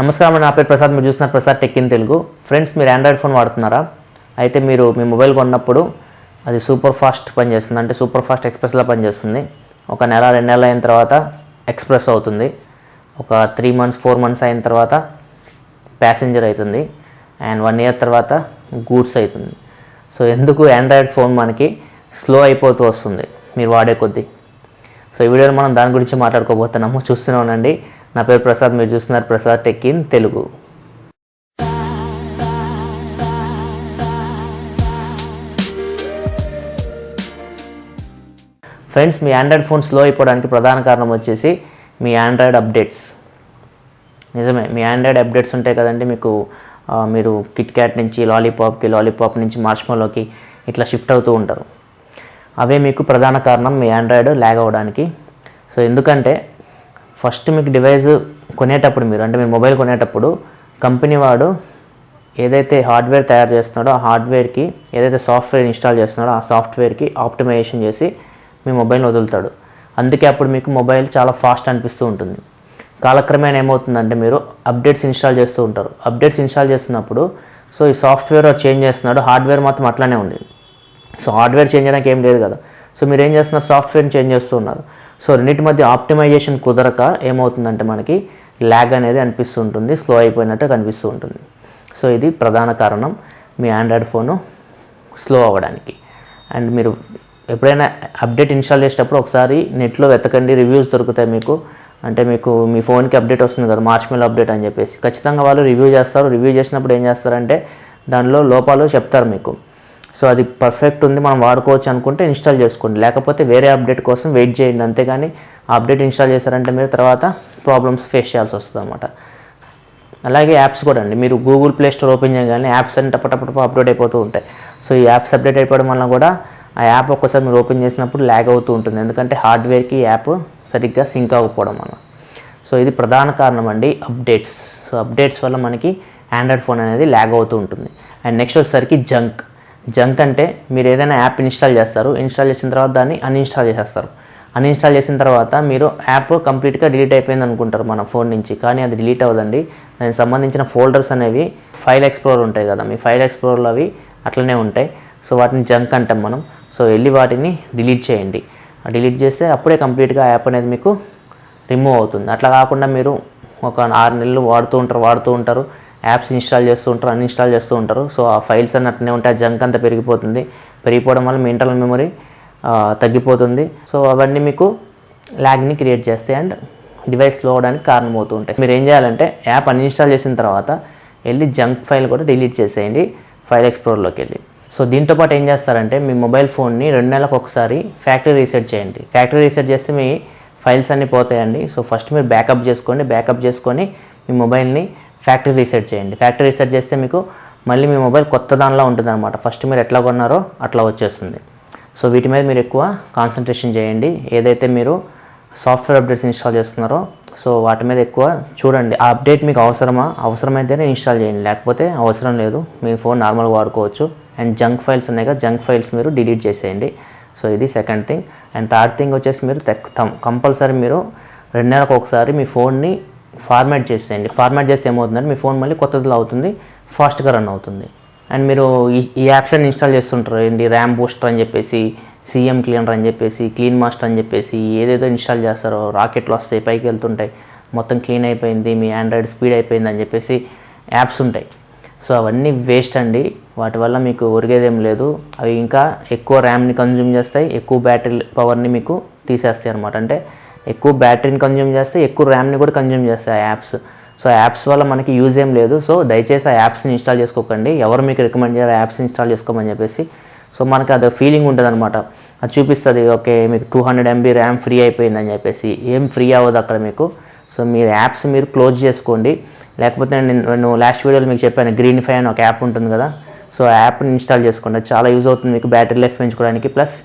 నమస్కారం నా పేరు ప్రసాద్. మీరు చూస్తున్నారు Prasad tech in Telugu. Friends మీరు ఆండ్రాయిడ్ ఫోన్ వాడుతున్నారా? అయితే మీరు మీ మొబైల్ కొన్నప్పుడు అది సూపర్ ఫాస్ట్ పనిచేస్తుంది. అంటే సూపర్ ఫాస్ట్ ఎక్స్ప్రెస్లా పనిచేస్తుంది. ఒక నెల రెండు నెలలు అయిన తర్వాత ఎక్స్ప్రెస్ అవుతుంది. ఒక త్రీ మంత్స్ ఫోర్ మంత్స్ అయిన తర్వాత ప్యాసింజర్ అవుతుంది. అండ్ వన్ ఇయర్ తర్వాత గూడ్స్ అవుతుంది. సో ఎందుకు ఆండ్రాయిడ్ ఫోన్ మనకి స్లో అయిపోతూ వస్తుంది? మీరు వాడే కొద్దీ. సో ఈ వీడియోలో మనం దాని గురించి మాట్లాడుకోబోతున్నాము. చూస్తూనే ఉండండి. నా పేరు ప్రసాద్ మీరు చూస్తున్నారు Prasad tech in Telugu. Friends me android phone slow అయిపోవడానికి ప్రధాన కారణం వచ్చేసి మీ ఆండ్రాయిడ్ అప్డేట్స్ నిజమే మీ ఆండ్రాయిడ్ అప్డేట్స్ ఉంటాయి కదండి మీకు మీరు కిట్ క్యాట్ నుంచి లాలీపాప్కి లాలీపాప్ నుంచి మార్ష్మలోకి ఇట్లా షిఫ్ట్ అవుతూ ఉంటారు. అవే మీకు ప్రధాన కారణం మీ ఆండ్రాయిడ్ ల్యాగ్ అవ్వడానికి. సో ఎందుకంటే ఫస్ట్ మీకు డివైస్ కొనేటప్పుడు మీరు అంటే మీరు మొబైల్ కొనేటప్పుడు కంపెనీ వాడు ఏదైతే హార్డ్వేర్ తయారు చేస్తున్నాడో ఆ హార్డ్వేర్కి ఏదైతే సాఫ్ట్వేర్ ఇన్స్టాల్ చేస్తున్నాడో ఆ సాఫ్ట్వేర్కి ఆప్టిమైజేషన్ చేసి మీ మొబైల్ని వదులుతాడు. అందుకే అప్పుడు మీకు మొబైల్ చాలా ఫాస్ట్ అనిపిస్తూ ఉంటుంది. కాలక్రమేణ ఏమవుతుందంటే మీరు అప్డేట్స్ ఇన్స్టాల్ చేస్తూ ఉంటారు. అప్డేట్స్ ఇన్స్టాల్ చేస్తున్నప్పుడు సో ఈ సాఫ్ట్వేర్ చేంజ్ చేస్తున్నాడు హార్డ్వేర్ మాత్రం అట్లానే ఉంది. సో హార్డ్వేర్ చేంజ్ చేయడానికి ఏం లేదు కదా. సో మీరు ఏం చేస్తున్నారు? సాఫ్ట్వేర్ని చేంజ్ చేస్తూ ఉన్నారు. సో రెండింటి మధ్య ఆప్టిమైజేషన్ కుదరక ఏమవుతుందంటే మనకి ల్యాగ్ అనేది అనిపిస్తూ ఉంటుంది స్లో అయిపోయినట్టు కనిపిస్తూ ఉంటుంది సో ఇది ప్రధాన కారణం మీ ఆండ్రాయిడ్ ఫోను స్లో అవ్వడానికి. అండ్ మీరు ఎప్పుడైనా అప్డేట్ ఇన్స్టాల్ చేసేటప్పుడు ఒకసారి నెట్లో వెతకండి రివ్యూస్ దొరుకుతాయి మీకు. అంటే మీకు మీ ఫోన్కి అప్డేట్ వస్తుంది కదా మార్చ్ మెల్ అప్డేట్ అని చెప్పేసి. ఖచ్చితంగా వాళ్ళు రివ్యూ చేస్తారు. రివ్యూ చేసినప్పుడు ఏం చేస్తారంటే దానిలో లోపాలు చెప్తారు మీకు. సో అది పర్ఫెక్ట్ ఉంది మనం వాడుకోవచ్చు అనుకుంటే ఇన్స్టాల్ చేసుకోండి. లేకపోతే వేరే అప్డేట్ కోసం వెయిట్ చేయండి. అంతేగాని అప్డేట్ ఇన్స్టాల్ చేశారంటే మీరు తర్వాత ప్రాబ్లమ్స్ ఫేస్ చేయాల్సి వస్తుంది అనమాట అలాగే యాప్స్ కూడా అండి. మీరు గూగుల్ ప్లే స్టోర్ ఓపెన్ చేయగానే యాప్స్ అన్ని టపటపటప అప్డేట్ అయిపోతూ ఉంటాయి. సో ఈ యాప్స్ అప్డేట్ అయిపోవడం వల్ల కూడా ఆ యాప్ ఒక్కసారి మీరు ఓపెన్ చేసినప్పుడు ల్యాగ్ అవుతూ ఉంటుంది. ఎందుకంటే హార్డ్వేర్కి యాప్ సరిగ్గా సింక్ అవ్వకపోవడం వల్ల సో ఇది ప్రధాన కారణం అండి అప్డేట్స్ సో అప్డేట్స్ వల్ల మనకి ఆండ్రాయిడ్ ఫోన్ అనేది ల్యాగ్ అవుతూ ఉంటుంది. అండ్ నెక్స్ట్ వచ్చేసరికి జంక్ జంక్ అంటే మీరు ఏదైనా యాప్ ఇన్స్టాల్ చేస్తారు ఇన్స్టాల్ చేసిన తర్వాత దాన్ని అన్ఇన్స్టాల్ చేసేస్తారు. అన్ఇన్స్టాల్ చేసిన తర్వాత మీరు యాప్ కంప్లీట్గా డిలీట్ అయిపోయింది అనుకుంటారు మన ఫోన్ నుంచి కానీ అది డిలీట్ అవ్వదండి. దానికి సంబంధించిన ఫోల్డర్స్ అనేవి ఫైల్ ఎక్స్ప్లోర్ ఉంటాయి కదా మీ ఫైల్ ఎక్స్ప్లోర్లో అవి అట్లనే ఉంటాయి. సో వాటిని జంక్ అంటాం మనం. సో వెళ్ళి వాటిని డిలీట్ చేయండి. డిలీట్ చేస్తే అప్పుడే కంప్లీట్గా యాప్ అనేది మీకు రిమూవ్ అవుతుంది. అట్లా కాకుండా మీరు ఒక ఆరు నెలలు వాడుతూ ఉంటారు వాడుతూ ఉంటారు. యాప్స్ ఇన్స్టాల్ చేస్తూ ఉంటారు అన్ఇన్స్టాల్ చేస్తూ ఉంటారు. సో ఆ ఫైల్స్ అన్నీ అట్లనే ఉంటాయి. ఆ జంక్ అంతా పెరిగిపోతుంది. పెరిగిపోవడం వల్ల మీ ఇంటర్నల్ మెమరీ తగ్గిపోతుంది. సో అవన్నీ మీకు ల్యాగ్ని క్రియేట్ చేస్తాయి అండ్ డివైస్ స్లో అవడానికి కారణమవుతూ ఉంటాయి. మీరు ఏం చేయాలంటే యాప్ అన్ఇన్స్టాల్ చేసిన తర్వాత వెళ్ళి జంక్ ఫైల్ కూడా డిలీట్ చేసేయండి ఫైల్ ఎక్స్ప్లోర్లోకి వెళ్ళి. సో దీంతో పాటు ఏం చేస్తారంటే మీ మొబైల్ ఫోన్ని రెండు నెలలకు ఒకసారి ఫ్యాక్టరీ రీసెట్ చేయండి. ఫ్యాక్టరీ రీసెట్ చేస్తే మీ ఫైల్స్ అన్నీ పోతాయండి. సో ఫస్ట్ మీరు బ్యాకప్ చేసుకోండి. బ్యాకప్ చేసుకొని మీ మొబైల్ని ఫ్యాక్టరీ రీసెట్ చేయండి. ఫ్యాక్టరీ రీసెట్ చేస్తే మీకు మళ్ళీ మీ మొబైల్ కొత్త దానిలో ఉంటుంది అనమాట ఫస్ట్ మీరు ఎట్లా కొన్నారో అట్లా వచ్చేస్తుంది. సో వీటి మీద మీరు ఎక్కువ కాన్సన్ట్రేషన్ చేయండి. ఏదైతే మీరు సాఫ్ట్వేర్ అప్డేట్స్ ఇన్స్టాల్ చేస్తున్నారో సో వాటి మీద ఎక్కువ చూడండి. ఆ అప్డేట్ మీకు అవసరమా? అవసరమైతేనే ఇన్స్టాల్ చేయండి. లేకపోతే అవసరం లేదు. మీ ఫోన్ నార్మల్గా వాడుకోవచ్చు. అండ్ జంక్ ఫైల్స్ ఉన్నాయి కదా జంక్ ఫైల్స్ మీరు డిలీట్ చేసేయండి. సో ఇది second thing and third thing వచ్చేసి మీరు కంపల్సరీ మీరు రెండు నెలలకు ఒకసారి మీ ఫోన్ని ఫార్మాట్ చేసేయండి. ఫార్మాట్ చేస్తే ఏమవుతుందంటే మీ ఫోన్ మళ్ళీ కొత్తదిలో అవుతుంది ఫాస్ట్గా రన్ అవుతుంది. అండ్ మీరు ఈ ఈ యాప్స్ అన్ని ఇన్స్టాల్ చేస్తుంటారు. ఏంటి ర్యామ్ బూస్టర్ అని చెప్పేసి సీఎం క్లీనర్ అని చెప్పేసి క్లీన్ మాస్టర్ అని చెప్పేసి ఏదేదో ఇన్స్టాల్ చేస్తారో రాకెట్లు వస్తాయి పైకి వెళ్తుంటాయి. మొత్తం క్లీన్ అయిపోయింది మీ ఆండ్రాయిడ్ స్పీడ్ అయిపోయింది అని చెప్పేసి యాప్స్ ఉంటాయి. సో అవన్నీ వేస్ట్ అండి. వాటి వల్ల మీకు ఒరిగేదేం లేదు. అవి ఇంకా ఎక్కువ ర్యామ్ని కన్జ్యూమ్ చేస్తాయి ఎక్కువ బ్యాటరీ పవర్ని మీకు తీసేస్తాయి అనమాట అంటే ఎక్కువ బ్యాటరీని కన్జ్యూమ్ చేస్తే ఎక్కువ ర్యామ్ని కూడా కన్జ్యూమ్ చేస్తాయి ఆ యాప్స్ సో ఆ యాప్స్ వల్ల మనకి యూజ్ ఏం లేదు. సో దయచేసి ఆ యాప్స్ని ఇన్స్టాల్ చేసుకోకండి. ఎవరు మీకు రికమెండ్ చేయాలి యాప్స్ ఇన్స్టాల్ చేసుకోమని చెప్పేసి. సో మనకి అది ఫీలింగ్ ఉంటుంది అనమాట అది చూపిస్తుంది ఓకే మీకు two hundred MB RAM free అయిపోయిందని చెప్పేసి. ఏం ఫ్రీ అవ్వదు అక్కడ మీకు. సో మీరు యాప్స్ మీరు క్లోజ్ చేసుకోండి. లేకపోతే నేను లాస్ట్ వీడియోలో మీకు చెప్పాను గ్రీన్ ఫై అని ఒక యాప్ ఉంటుంది కదా. సో ఆ యాప్ని ఇన్స్టాల్ చేసుకోండి. చాలా యూజ్ అవుతుంది మీకు బ్యాటరీ లైఫ్ పెంచుకోవడానికి. ప్లస్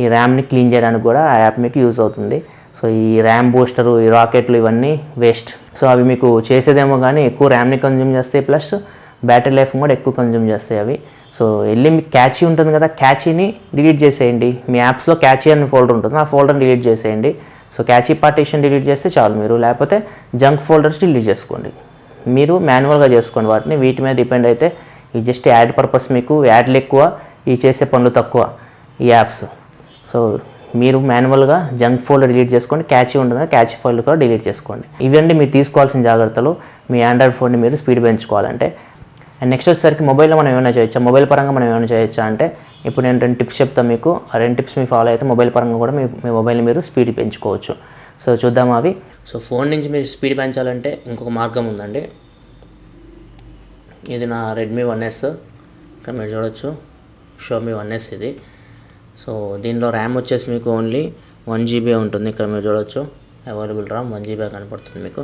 ఈ ర్యామ్ని క్లీన్ చేయడానికి కూడా ఆ యాప్ మీకు యూజ్ అవుతుంది. సో ఈ ర్యామ్ బూస్టరు ఈ రాకెట్లు ఇవన్నీ వేస్ట్. సో అవి మీకు చేసేదేమో కానీ ఎక్కువ ర్యామ్ని కన్జ్యూమ్ చేస్తాయి ప్లస్ బ్యాటరీ లైఫ్ కూడా ఎక్కువ కన్జ్యూమ్ చేస్తాయి అవి. సో వెళ్ళి మీకు క్యాచీ ఉంటుంది కదా క్యాచీని డిలీట్ చేసేయండి. మీ యాప్స్లో క్యాచీ అని ఫోల్డర్ ఉంటుంది ఆ ఫోల్డర్ని డిలీట్ చేసేయండి. సో క్యాచీ పార్టీషన్ డిలీట్ చేస్తే చాలు మీరు లేకపోతే జంక్ ఫోల్డర్స్ డిలీట్ చేసుకోండి. మీరు మాన్యువల్గా చేసుకోండి వాటిని వీటి మీద డిపెండ్ అయితే ఈ జస్ట్ యాడ్ పర్పస్ మీకు యాడ్లు ఎక్కువ ఈ చేసే పనులు తక్కువ ఈ యాప్స్. సో మీరు మాన్యువల్గా జంక్ ఫోల్డర్ డిలీట్ చేసుకోండి క్యాచ్ ఉంటుంది క్యాచ్ ఫైల్ కూడా డిలీట్ చేసుకోండి. ఇవండి మీరు తీసుకోవాల్సిన జాగ్రత్తలు మీ ఆండ్రాయిడ్ ఫోన్ని మీరు స్పీడ్ పెంచుకోవాలంటే. అండ్ నెక్స్ట్ వచ్చేసరికి మొబైల్లో మనం ఏమైనా చేయొచ్చా? మొబైల్ పరంగా మనం ఏమైనా చేయొచ్చా అంటే ఇప్పుడు నేను రెండు టిప్స్ చెప్తాను మీకు. ఆ రెండు టిప్స్ మీ ఫాలో అయితే మొబైల్ పరంగా కూడా మీ మీ మొబైల్ని మీరు స్పీడ్ పెంచుకోవచ్చు. సో చూద్దాం అవి. సో ఫోన్ నుంచి మీరు స్పీడ్ పెంచాలంటే ఇంకొక మార్గం ఉందండి. ఇది నా రెడ్మీ వన్ ఎస్ ఇక్కడ మీరు చూడొచ్చు. షోమీ వన్ ఎస్ ఇది. సో దీనిలో ర్యామ్ వచ్చేసి మీకు ఓన్లీ వన్ జీబీ ఉంటుంది. ఇక్కడ మీరు చూడొచ్చు. అవైలబుల్ ర్యామ్ వన్ జీబీ కనపడుతుంది మీకు.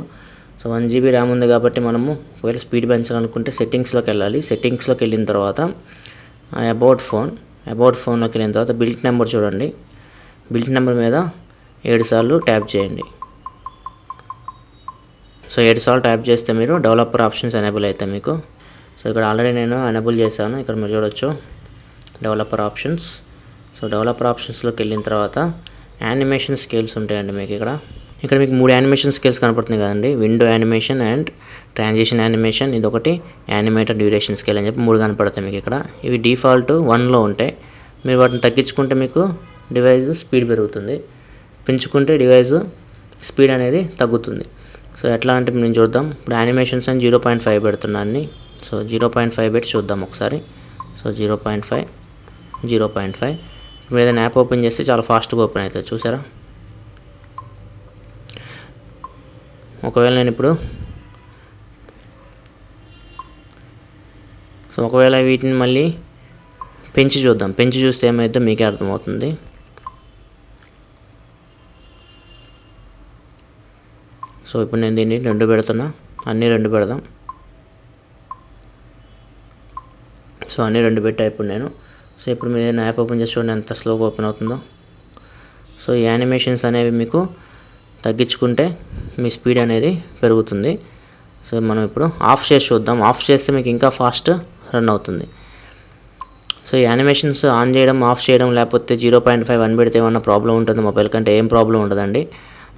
సో వన్ జీబీ ర్యామ్ ఉంది కాబట్టి మనము ఒకవేళ స్పీడ్ పెంచాలనుకుంటే సెట్టింగ్స్లోకి వెళ్ళాలి. సెట్టింగ్స్లోకి వెళ్ళిన తర్వాత అబౌట్ ఫోన్ అబౌట్ ఫోన్లోకి వెళ్ళిన తర్వాత బిల్ట్ నెంబర్ చూడండి. బిల్ట్ నెంబర్ మీద ఏడు సార్లు ట్యాప్ చేయండి. సో ఏడు సార్లు ట్యాప్ చేస్తే మీరు డెవలపర్ ఆప్షన్స్ ఎనేబుల్ అవుతాయి మీకు. సో ఇక్కడ ఆల్రెడీ నేను ఎనేబుల్ చేశాను. ఇక్కడ మీరు చూడొచ్చు. డెవలపర్ ఆప్షన్స్ సో డెవలపర్ ఆప్షన్స్లోకి వెళ్ళిన తర్వాత యానిమేషన్ స్కేల్స్ ఉంటాయండి మీకు ఇక్కడ. ఇక్కడ మీకు మూడు యానిమేషన్ స్కేల్స్ కనపడుతుంది కదండి. Window animation and transition animation ఇది ఒకటి యానిమేటర్ డ్యూరేషన్ స్కేల్ అని చెప్పి మూడు కనపడతాయి మీకు ఇక్కడ. ఇవి డిఫాల్ట్ వన్లో ఉంటాయి. మీరు వాటిని తగ్గించుకుంటే మీకు డివైజ్ స్పీడ్ పెరుగుతుంది. పెంచుకుంటే డివైస్ స్పీడ్ అనేది తగ్గుతుంది. సో ఎట్లా అంటే నేను చూద్దాం. ఇప్పుడు యానిమేషన్స్ అని జీరో పాయింట్ ఫైవ్ పెడుతున్నాను సో జీరో పాయింట్ ఫైవ్ పెట్టి చూద్దాం ఒకసారి. So zero point five zero point five ఇప్పుడు ఏదైనా యాప్ ఓపెన్ చేస్తే చాలా ఫాస్ట్గా ఓపెన్ అవుతుంది. చూసారా? ఒకవేళ నేను ఇప్పుడు సో ఒకవేళ వీటిని మళ్ళీ పెంచి చూద్దాం. పెంచి చూస్తే ఏమైతే మీకే అర్థమవుతుంది. సో ఇప్పుడు నేను దీన్ని రెండు పెడుతున్నా. అన్నీ రెండు పెడదాం. సో అన్నీ రెండు పెట్టా ఇప్పుడు నేను. సో ఇప్పుడు మీరు ఏదైనా యాప్ ఓపెన్ చేసి చూడండి ఎంత స్లోగా ఓపెన్ అవుతుందో. సో ఈ యానిమేషన్స్ అనేవి మీకు తగ్గించుకుంటే మీ స్పీడ్ అనేది పెరుగుతుంది. సో మనం ఇప్పుడు ఆఫ్ చేసి చూద్దాం. ఆఫ్ చేస్తే మీకు ఇంకా ఫాస్ట్ రన్ అవుతుంది. సో ఈ యానిమేషన్స్ ఆన్ చేయడం ఆఫ్ చేయడం లేకపోతే జీరో పాయింట్ ఫైవ్ వన్ పెడితే ఏమన్నా ప్రాబ్లం ఉంటుంది? మొబైల్ కంటే ఏం ప్రాబ్లం ఉండదండి.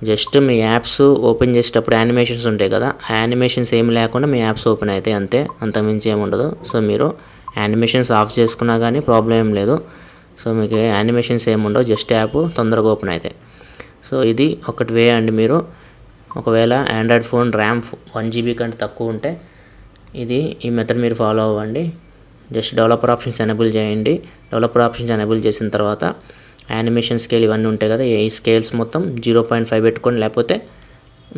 జస్ట్ మీ యాప్స్ ఓపెన్ చేసేటప్పుడు యానిమేషన్స్ ఉంటాయి కదా ఆ యానిమేషన్స్ ఏమి లేకుండా మీ యాప్స్ ఓపెన్ అవుతాయి అంతే. అంతమించి ఏమి ఉండదు. సో మీరు యానిమేషన్స్ ఆఫ్ చేసుకున్నా కానీ ప్రాబ్లం ఏం లేదు. సో మీకు యానిమేషన్స్ ఏమి ఉండవు జస్ట్ యాప్ తొందరగా ఓపెన్ అవుతాయి సో ఇది ఒకటి వే అండి మీరు. ఒకవేళ Android phone RAM one GB కంటే తక్కువ ఉంటే ఇది ఈ మెథడ్ మీరు ఫాలో అవ్వండి. జస్ట్ డెవలపర్ ఆప్షన్స్ ఎనేబుల్ చేయండి. డెవలపర్ ఆప్షన్స్ ఎనేబుల్ చేసిన తర్వాత యానిమేషన్ స్కేల్ ఇవన్నీ ఉంటాయి కదా ఈ స్కేల్స్ మొత్తం జీరో పాయింట్ ఫైవ్ పెట్టుకోండి. లేకపోతే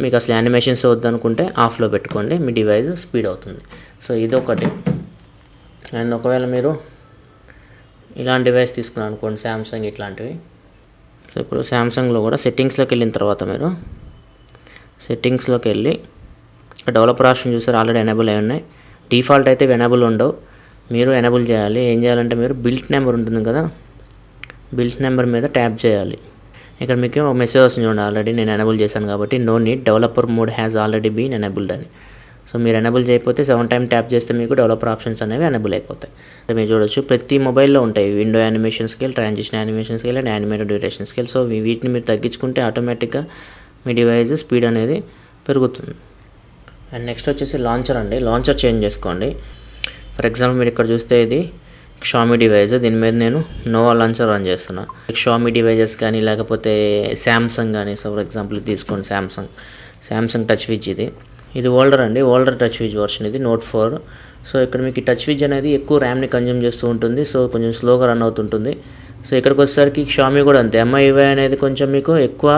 మీకు అసలు యానిమేషన్స్ వద్దనుకుంటే ఆఫ్లో పెట్టుకోండి. మీ డివైస్ స్పీడ్ అవుతుంది. సో ఇది ఒకటి. అండ్ ఒకవేళ మీరు ఇలాంటి డివైస్ తీసుకున్నారు అనుకోండి శాంసంగ్ ఇట్లాంటివి. సో ఇప్పుడు శాంసంగ్లో కూడా సెట్టింగ్స్లోకి వెళ్ళిన తర్వాత మీరు సెట్టింగ్స్లోకి వెళ్ళి డెవలపర్ ఆప్షన్ చూసారు ఆల్రెడీ ఎనేబుల్ అయి ఉన్నాయి. డిఫాల్ట్ అయితే ఇవి ఎనేబుల్ ఉండవు. మీరు ఎనేబుల్ చేయాలి. ఏం చేయాలంటే మీరు బిల్ట్ నెంబర్ ఉంటుంది కదా బిల్ట్ నెంబర్ మీద ట్యాప్ చేయాలి. ఇక్కడ మీకు ఒక మెసేజ్ వస్తుంది చూడండి ఆల్రెడీ నేను ఎనేబుల్ చేశాను కాబట్టి no need developer mode has already been enabled అని. సో మీరు ఎనబుల్ చేయకపోతే సెవెన్ టైం ట్యాప్ చేస్తే మీకు డెవలపర్ ఆప్షన్స్ అనేవి ఎనబుల్ అయిపోతాయి. అంటే మీరు చూడొచ్చు ప్రతి మొబైల్లో ఉంటాయి. Window animation scale transition animation scale and animated duration scale. So వీటిని మీరు తగ్గించుకుంటే ఆటోమేటిక్గా మీ డివైస్ స్పీడ్ అనేది పెరుగుతుంది. అండ్ నెక్స్ట్ వచ్చేసి లాంచర్ అండి. లాంచర్ చేంజ్ చేసుకోండి. ఫర్ ఎగ్జాంపుల్ మీరు ఇక్కడ చూస్తే ఇది షామీ డివైస్ దీని మీద నేను నోవా లాంచర్ రన్ చేస్తున్నా. షామీ డివైజెస్ కానీ లేకపోతే శాంసంగ్ కానీ. సో ఫర్ ఎగ్జాంపుల్ తీసుకోండి శాంసంగ్ శాంసంగ్ టచ్ విజ్ ఇది. ఇది ఓల్డర్ అండి ఓల్డర్ టచ్ విజ్ వర్షన్ ఇది నోట్ ఫోర్. సో ఇక్కడ మీకు టచ్ విజ్ అనేది ఎక్కువ ర్యామ్ని కన్జ్యూమ్ చేస్తూ ఉంటుంది సో కొంచెం స్లోగా రన్ అవుతుంటుంది. సో ఇక్కడికి వచ్చేసరికి షామీ కూడా అంతే ఎంఐవై అనేది కొంచెం మీకు ఎక్కువ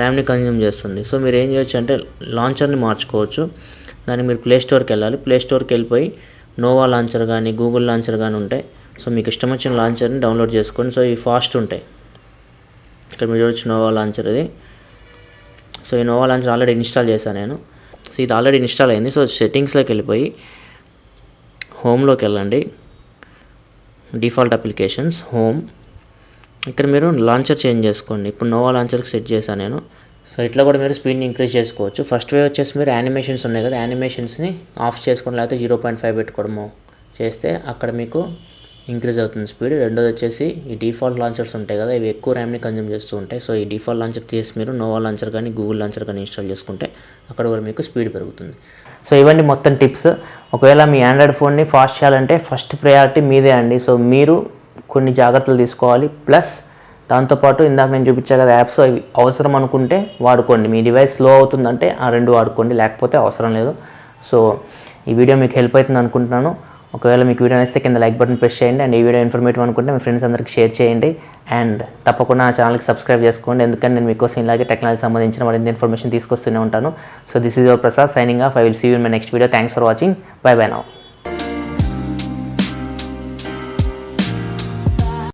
ర్యామ్ని కన్జ్యూమ్ చేస్తుంది. సో మీరు ఏం చేయొచ్చు అంటే లాంచర్ని మార్చుకోవచ్చు. దానికి మీరు ప్లే స్టోర్కి వెళ్ళాలి ప్లే స్టోర్కి వెళ్ళిపోయి నోవా లాంచర్ కానీ గూగుల్ లాంచర్ కానీ ఉంటాయి. సో మీకు ఇష్టం వచ్చిన లాంచర్ని డౌన్లోడ్ చేసుకోండి సో ఇవి ఫాస్ట్ ఉంటాయి. ఇక్కడ మీరు చూడొచ్చు నోవా లాంచర్ ఇది. సో ఈ నోవా లాంచర్ ఆల్రెడీ ఇన్స్టాల్ చేశాను నేను. సో ఇది ఆల్రెడీ ఇన్స్టాల్ అయింది. సో సెట్టింగ్స్లోకి వెళ్ళిపోయి హోమ్లోకి వెళ్ళండి. Default applications home. ఇక్కడ మీరు లాంచర్ చేంజ్ చేసుకోండి. ఇప్పుడు నోవా లాంచర్కి సెట్ చేశాను నేను. సో ఇట్లా కూడా మీరు స్పీడ్ని ఇంక్రీజ్ చేసుకోవచ్చు. ఫస్ట్ వే వచ్చేసి మీరు యానిమేషన్స్ ఉన్నాయి కదా యానిమేషన్స్ని ఆఫ్ చేసుకోండి. లేకపోతే జీరో పాయింట్ ఫైవ్ పెట్టుకోవడము చేస్తే అక్కడ మీకు ఇంక్రీజ్ అవుతుంది స్పీడ్. రెండోది వచ్చేసి ఈ డిఫాల్ట్ లాంచర్స్ ఉంటాయి కదా ఇవి ఎక్కువ ర్యామ్ని కన్జ్యూమ్ చేస్తూ ఉంటాయి. సో ఈ డిఫాల్ట్ లాంచర్ తీసి మీరు నోవా లాంచర్ కానీ గూగుల్ లాంచర్ కానీ ఇన్స్టాల్ చేసుకుంటే అక్కడ కూడా మీకు స్పీడ్ పెరుగుతుంది. సో ఇవన్నీ మొత్తం టిప్స్. ఒకవేళ మీ ఆండ్రాయిడ్ ఫోన్ని ఫాస్ట్ చేయాలంటే ఫస్ట్ ప్రయారిటీ మీదే అండి. సో మీరు కొన్ని జాగ్రత్తలు తీసుకోవాలి. ప్లస్ దాంతోపాటు ఇందాక నేను చూపించా కదా యాప్స్ అవి అవసరం అనుకుంటే వాడుకోండి. మీ డివైస్ స్లో అవుతుందంటే ఆ రెండు వాడుకోండి. లేకపోతే అవసరం లేదు. సో ఈ వీడియో మీకు హెల్ప్ అవుతుంది అనుకుంటున్నాను. ఒకవేళ మీకు వీడియో నచ్చితే కింద లైక్ బటన్ ప్రెస్ చేయండి. అండ్ ఈ వీడియో ఇన్ఫర్మేటివ్ అనుకుంటే మీ ఫ్రెండ్స్ అందరికి షేర్ చేయండి. అండ్ తప్పకుండా నా ఛానల్కి సబ్స్క్రైబ్ చేసుకోండి. ఎందుకంటే నేను మీకోసం ఇలాగే టెక్నాలజీ సంబంధించిన మరింత ఇన్ఫర్మేషన్ తీసుకొస్తూనే ఉంటాను. So this is your Prasad signing off I will see you in my next video thanks for watching bye bye now